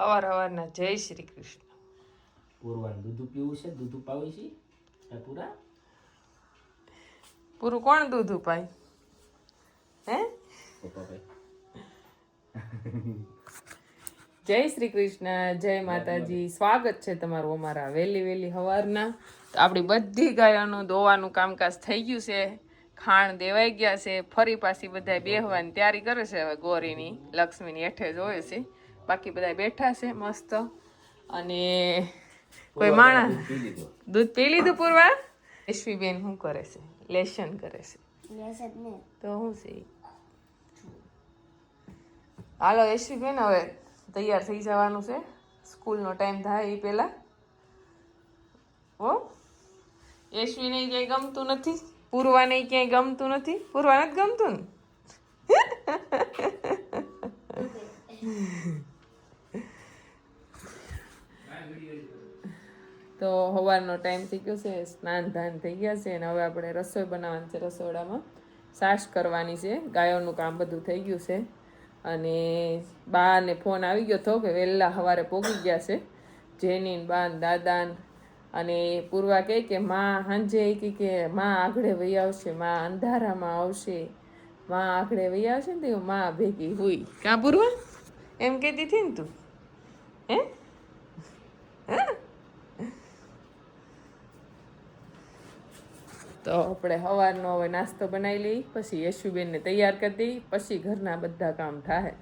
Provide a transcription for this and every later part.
હવાર હવારના જય શ્રી કૃષ્ણ. પૂરવાનું દૂધ પીવું છે દૂધ પાવી છે પૂરા? પૂરું કોણ દૂધ ઉપાય હે? જય શ્રી કૃષ્ણ જય માતાજી. સ્વાગત છે તમારું અમારા વહેલી વહેલી સવારના તો આપણી બધી ગાયોનું દોવાનું કામકાજ થઈ ગયું છે. ખાણ દેવાઈ ગયા છે. ફરી પાછી બધા બેહવાની તૈયારી કરે છે હવે ગોરીની લક્ષ્મીની હેઠે જોવે છે. બાકી બધા બેઠા છે મસ્ત. અને કોઈ માણસ દૂધ પી લીધું. પૂરવા? યશવીબેન શું કરે છે? લેશન કરે છે. તો શું છે? હાલો યશવીબેન હવે તૈયાર થઈ જવાનું છે. સ્કૂલનો ટાઈમ થાય એ પહેલાં. હો? યશવીને ક્યાંય ગમતું નથી? પૂર્વાને ક્યાંય ગમતું નથી? પૂર્વા જ ગમતું ને તો સવારનો ટાઈમ થઈ ગયો છે, સ્નાન ધાન થઈ ગયા છે અને હવે આપણે રસોઈ બનાવવાની છે રસોડામાં. સાસ કરવાની છે, ગાયોનું કામ બધું થઈ ગયું છે. અને બાને ફોન આવી ગયો હતો કે વહેલા સવારે પોગી ગયા છે જેની બાન, દાદાન અને પૂર્વા કહે કે માં સાંજે કે માં આગળે વહી આવશે, માં અંધારામાં આવશે. માં આગળે વહી આવશે ને તો માં ભેગી હોય ક્યાં પૂર્વા? એમ કહેતી હતી ને તું? હે? તો આપણે સવારનો હવે નાસ્તો બનાવી લઈ પછી યશુબેનને તૈયાર કરી દઈ પછી ઘરના બધા કામ થાય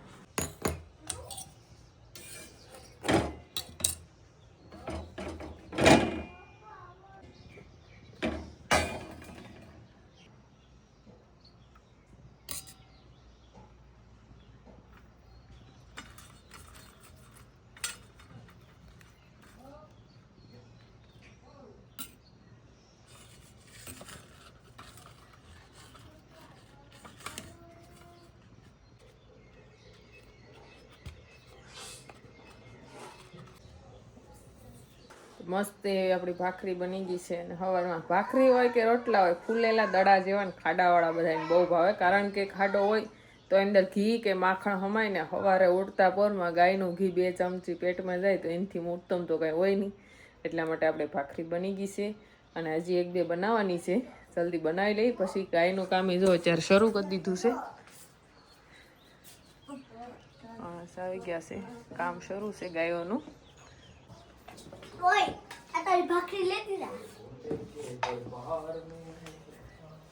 મસ્ત એવી આપણી ભાખરી બની ગઈ છે અને સવારમાં ભાખરી હોય કે રોટલા હોય, ફૂલેલા દડા જેવા ને ખાડાવાળા બધાને બહુ ભાવે. કારણ કે ખાડો હોય તો અંદર ઘી કે માખણ હમાય ને સવારે ઉડતા પોરમાં ગાયનું ઘી બે ચમચી પેટમાં જાય તો એનાથી ઉત્તમ તો કાંઈ હોય નહીં. એટલા માટે આપણે ભાખરી બની ગઈ છે અને હજી એક બે બનાવવાની છે. જલ્દી બનાવી લઈ પછી ગાયનું કામ એ જો અત્યારે શરૂ કરી દીધું છે. આવી ગયા છે. કામ શરૂ છે ગાયોનું ઓય આ તારી ભાખરી લેતી જા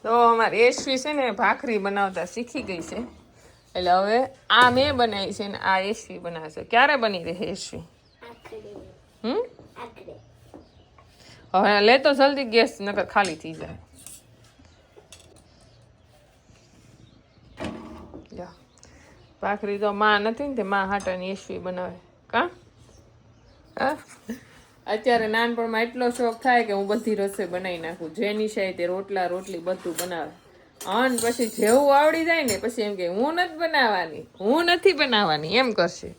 તો અમારે એશવી છે ને ભાખરી બનાવતા શીખી ગઈ છે. એટલે હવે આ મેં બનાવી છે ને આ એશવી બનાવશે. ક્યારે બની રહે એશવી હમ? હવે હવે લેતો જલ્દી ગેસ નકર ખાલી થઈ જાય. ભાખરી તો માં નથી ને તે માં હાટાની એશવી બનાવે. કા? હા? અત્યારે નાનપણમાં એટલો શોખ થાય કે હું બધી રસોઈ બનાવી નાખું. જે નિશાય તે રોટલા, રોટલી બધું બનાવે. અન પછી જેવું આવડી જાય ને પછી એમ કે હું નથી બનાવવાની, હું નથી બનાવવાની, એમ કરશે.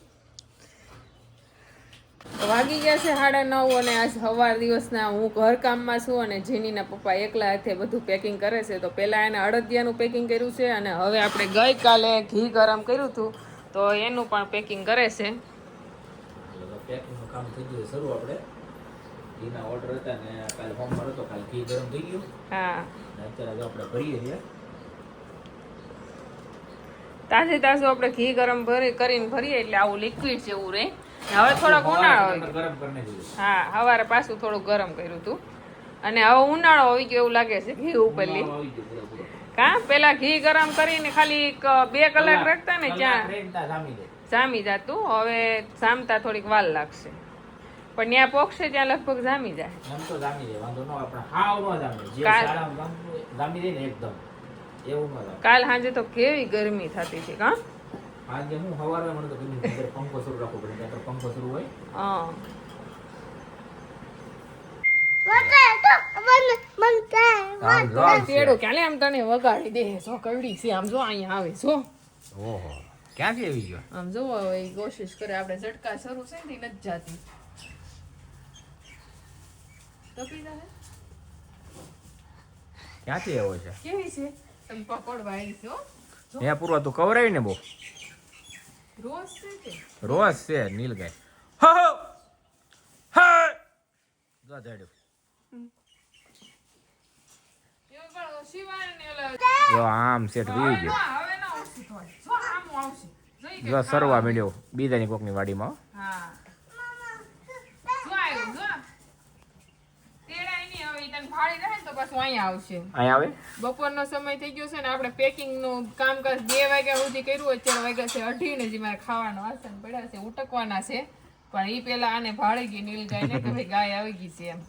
વાગી ગયા છે સાડા નવ અને આજ સવાર દિવસના હું ઘર કામમાં છું અને જીનીના પપ્પા એકલા હાથે બધું પેકિંગ કરે છે. તો પહેલાં એને અડદિયાનું પેકિંગ કર્યું છે અને હવે આપણે ગઈકાલે ઘી ગરમ કર્યું હતું. તો એનું પણ પેકિંગ કરે છે. પેકિંગનું કામ થઈ ગયું શરૂ આપણે. ઘીના ઓર્ડર હતા ને કાલે મારો તો કાલે ઘી ગરમ થઈ ગયું. હા. અત્યારે તો આપણે ભરીએ છીએ. તાજે તાજું આપણે ઘી ગરમ ભરી કરીને ભરીએ એટલે આવું લિક્વિડ જેવું રહે. હવે થોડોક ઉનાળો હા સવારે પાછું થોડુંક ગરમ કર્યું હતું. અને હવે ઉનાળો આવી ગયો એવું લાગે છે ઘી ઉપરલી કા? પેલા ઘી ગરમ કરીને ખાલી એક બે કલાક રાખતા ને ત્યાં જામી જામી જતું. હવે જામતા થોડીક વાર લાગશે. પણ ત્યાં પોક્ષે ત્યાં લગભગ જામી જાય. એમ તો જામી જાય વાંધો નો આપણે હાવ નો જામે જે કાલ- શાળામાં જામી જાય ને એકદમ. એવું ન કાલ સાંજે તો કેવી ગરમી થતી છે કા? આજે હું સવારે મને તો ગમ્યું અંદર પંખો શરૂ રાખવો પડે ત્યાં તો પંખો શરૂ હોય. હા. વગર તો મન મન કાય તેડો ક્યાં આમ તને વગાડી દે? જો કવડી છે આમ જો અહીંયા આવે ક્યાંથી આવી ગયો? આમ જો હવે કોશિશ કરે આપણે ઝટકા શરૂ છે ને નથી જાતી. તપી ક્યાંથી એવો છે? કેવી છે? તમે પકોડવા આવી છો ત્યાં પૂર્વ તું કવરાય ને બહુ રોસ છે કે? રોજ છે નીલગાય હો હો. હે. જો જાડ્યો જો આમ સેટ વી ગયો. જો સરવા મળ્યો બીજાની કોકની વાડીમાં હા જો આવ્યું જો તેડાય નહીં હવે ઈ તને ફાડી રહે ને તો પાછું અહીંયા આવશે. અહીંયા આવે? બપોરનો સમય થઈ ગયો છે ને આપણે પેકિંગનું કામકાજ બે વાગ્યા સુધી કર્યું અત્યારે વાગ્યા છે અઢી ને જે મારે ખાવાનો આસન પડ્યા છે ઉટકવાના છે. પણ એ પેલા આને ભાળી ગઈ નીલ ગાય ને કે ભાઈ ગાય આવી ગઈ છે એમ.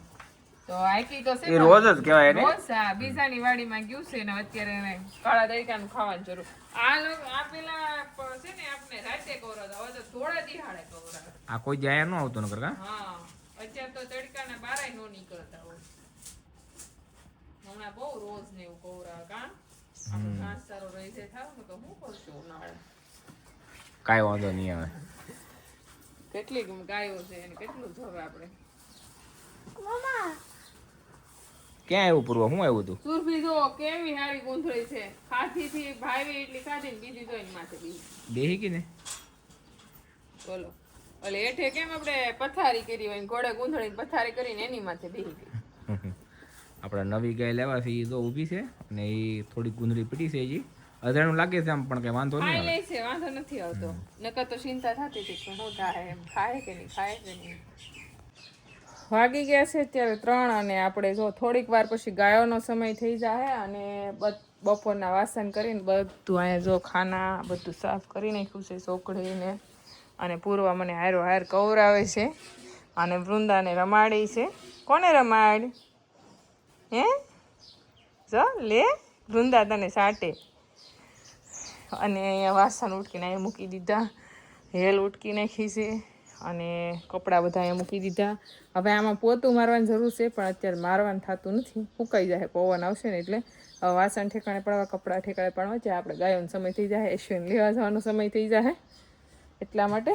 તો આકી તો છે રોજ જ કહેવાય ને રોજ આ બીજાની વાડીમાં ગયું છે ને અત્યારે એને કાળા દરિકાનું ખાવાની જરૂર. આ લોકો આ પેલા છે ને આપણે રાતે કવરાવતા હવે તો થોડા દિહાડે કવરાવે આ કોઈ જાય ન આવતો નકર કા? હા અત્યારે તો તડકાના બારાય નો નીકળતા હોય. હમણાં બહુ રોજ ને એવું કવરાવે કા આપણો ઘાસ સારો રહી જાય થાવ ને તો હું કરશું ઉનાળે? કાંઈ વાંધો નહીં આવે કેટલી ગાયો છે અને કેટલું જોવે આપણે? ક્યાં આવ્યું પૂર્વ? શું આવ્યું હતું સુરભી જો કેવી હારી ગુંથળી છે. ખાધી થી ભાવી એટલી ખાધી ને બીજી જોઈ માથે બીજી બેહી કે ને? બોલો. ઓલે એઠે કેમ આપણે પથારી કરી હોય ને ઘોડે ગૂંથળી પથારી કરીને એની માથે બેહી ગઈ? આપણે નવી ગાય લેવા છે એ તો ઊભી છે અને એ થોડી ગુંદડી પીટી છે હજી. અજાણું લાગે છે આમ પણ કઈ વાંધો નહીં આવે. છે વાંધો નથી આવતો. નકર તો ચિંતા થતી હતી કે શું થાય એમ ખાય કે નહીં ખાય કે નહીં. વાગી ગયા છે અત્યારે ત્રણ અને આપણે જો થોડીક વાર પછી ગાયોનો સમય થઈ જાય અને બપોરના વાસણ કરીને બધું અહીંયા જો ખાના બધું સાફ કરી નાખ્યું છે ચોકડીને અને પૂર્વ મને હારો હાર કવરાવે છે. અને વૃંદાને રમાડી છે. કોને રમાડ? હે? જો, લે વૃંદા તને સાટે. અને અહીંયા વાસણ ઉટકીને અહીંયા મૂકી દીધા, હેલ ઉટકી નાખી છે અને કપડાં બધા અહીંયા મૂકી દીધા. હવે આમાં પોતું મારવાની જરૂર છે, પણ અત્યારે મારવાનું થતું નથી. સુકાઈ જાય, પવન આવશે ને એટલે. વાસણ ઠેકાણે પડવા, કપડાં ઠેકાણે પડવા છે. આપણે ગાયોનો સમય થઈ જાય એશ્વિન લેવા જવાનો સમય થઈ જાય. એટલા માટે.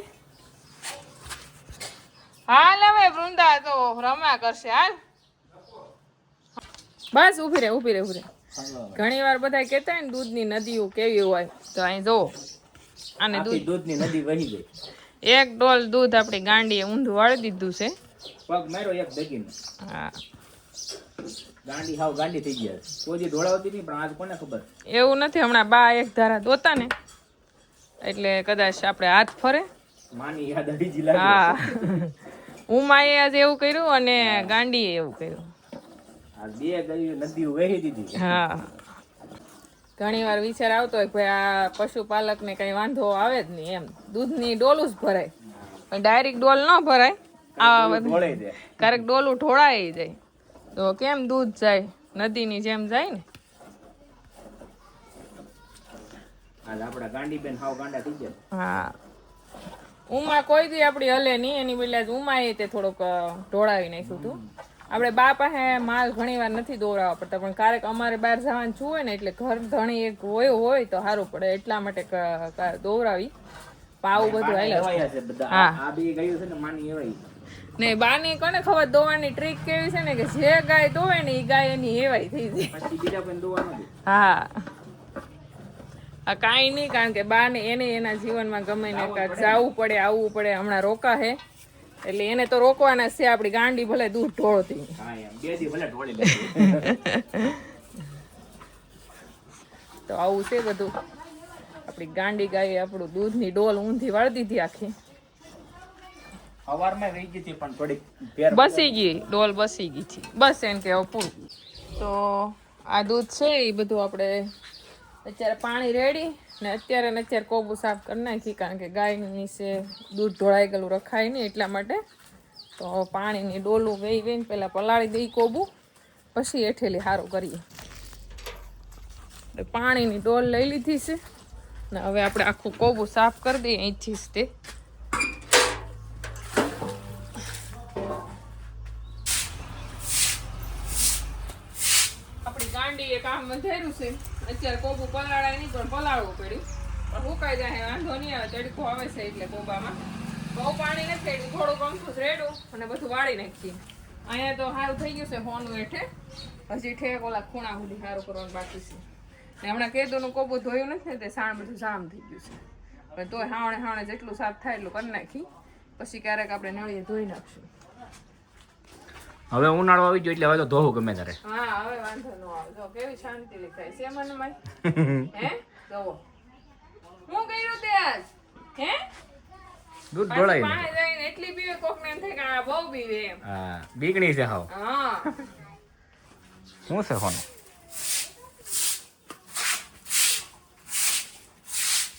હાલ હવે વૃંદા તો રમ્યા કરશે, હાલ. બસ ઊભી રહે ઊભી રહે ઊભી રહે. ઘણી વાર બધા કહેતા હોય ને દૂધની નદીઓ કેવી હોય તો અહીં જો અને દૂધ દૂધની નદી વહી ગઈ. એક ડોલ દૂધ આપણી ગાંડીએ ઊંધું વાળી દીધું છે. પગ માર્યો એક દગીને હા. ગાંડી હાવ ગાંડી થઈ ગયા કોઈ ઢોળાવતી નહીં પણ આજ કોને ખબર? એવું નથી હમણાં બા એક ધારા દોતા ને એટલે કદાચ આપણે હાથ ફરે. માની યાદ અડી જી લાગે. હા. ઉમાએ આજે એવું કર્યું અને ગાંડીએ એવું કર્યું. બે ગયું નદી વહી દીધી હા. ઘણી વાર વિચાર આવતો હોય કે ભાઈ આ પશુપાલકને કઈ વાંધો આવે જ નહીં એમ. દૂધની ડોલું જ ભરાય. પણ ડાયરેક્ટ ડોલ ન ભરાય. આ ક્યારેક ડોલું ઢોળાઈ જાય. તો કેમ દૂધ જાય? નદીની જેમ જાય ને? હા. ઉમા કોઈ દી આપડી હલે નહીં. એની બદલે ઉમા તે થોડુંક ઢોળાવી નાખ્યું હતું. આપણે બા પાસે માલ ઘણી વાર નથી દોરાવા પડતા પણ ક્યારેક અમારે બહાર જવાનું છું હોય ને એટલે ઘર ધણી એક હોય હોય તો સારું પડે. એટલા માટે દોરાવી. પાવ બધું હાલ્યા હા. આ બે ગયું છે ને માની એવાય. ને બાની કોને ખબર દોવાની ટ્રીક કેવી છે ને કે જે ગાય દોવે ને એ ગાય એની હેવાય થઈ જાય. હા. આ કાંઈ નહીં કારણ કે બા ને એને એના જીવનમાં ગમે ને જાવું પડે. આવવું પડે. હમણાં રોકા હે એટલે એને તો રોકવાના છે આપડી ગાંડી ભલે દૂધ ઢોળતી. તો આવું છે બધું. આપણી ગાંડી ગાય આપણું દૂધની ડોલ ઊંધી વાળી દીધી આખી. સવારમાં વહી ગઈ હતી પણ થોડીક બસી ગઈ ડોલ બસી ગઈ છે બસ એમ કે હવે પૂરું. તો આ દૂધ છે એ બધું આપણે અત્યારે પાણી રેડી ને અત્યારે ને અત્યારે કોબું સાફ કરી નાખી કારણ કે ગાયની નીચે દૂધ ઢોળાઈ ગયેલું રખાય નહીં એટલા માટે. તો પાણીની ડોલું વેઈ વેઈને પહેલાં પલાળી દઈ કોબું, પછી એઠેલી સારું કરીએ. પાણીની ડોલ લઈ લીધી છે ને હવે આપણે આખું કોબું સાફ કરી દઈએ અહીંથી જ તે. ગાંડી એ છે. અત્યારે કોબુ પલાળાય નહીં, પણ પલાળવું પડ્યું. પણ સુકાઈ જાય વાંધો નહીં આવે, તડકો આવે છે એટલે કોબામાં. બહુ પાણી નથી થોડુંક અમથું રેડું અને બધું વાળી નાખીએ. અહીંયા તો સારું થઈ ગયું છે હોનું હેઠે. હજી ઠેક ઓલા ખૂણા સુધી સારું કરવાનું બાકી છે. ને હમણાં કેદુનું કોબું ધોયું નથી ને તે સાણ બધું જામ થઈ ગયું છે. પણ તોય હાવણે હાવણે જેટલું સાફ થાય એટલું કરી નાખી. પછી ક્યારેક આપણે નળીએ ધોઈ નાખશું. હવે ઉનાળો આવી ગયો એટલે હવે તો ધોવું ગમે તારે હા હવે વાંધો ન આવે. જો કેવી શાંતિ લખાય છે મને મય હે? જો હું કર્યું તે આજ? હે? દૂધ ઢોળાય પાણી જઈને એટલી પીવે કોક ને એમ થાય કે આ બહુ પીવે એમ. હા બીગણી છે હાવ. હા. શું છે હોનું?